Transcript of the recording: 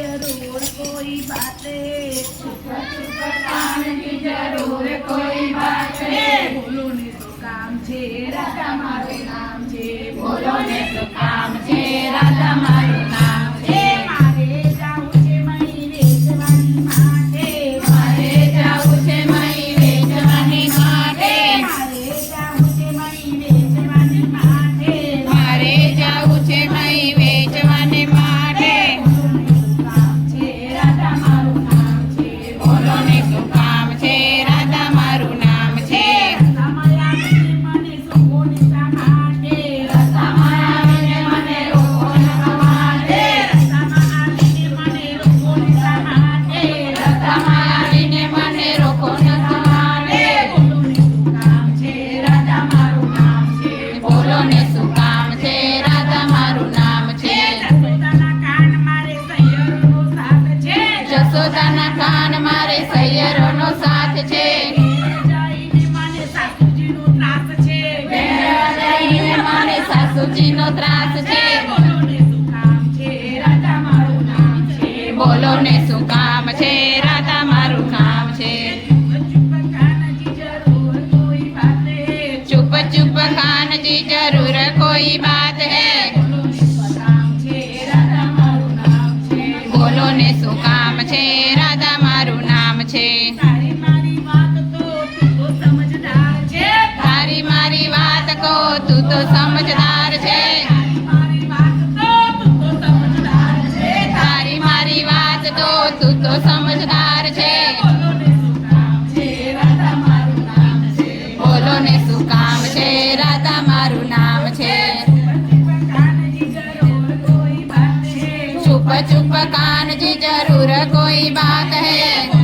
જરૂર કોઈ બાત. છુપ છુપ તાણ કી જરૂર કોઈ બાત. અમારે સૈયરોનો સાથ છે. અમારે સાસુજીનો ત્રાસ છે. બોલો ને શું કામ છે? રાધા મારું કામ છે? ચૂપ ચૂપ ખાનજી જરૂર કોઈ બા શું કામ છે? રાધા મારું નામ છે. તારી મારી વાત તો તું તો સમજદાર છે. તારી મારી વાત કો તું તો સમજદાર છે. તારી મારી વાત તો તું તો છુપ છુપ કાન જી જરૂર કોઈ બાત હૈ.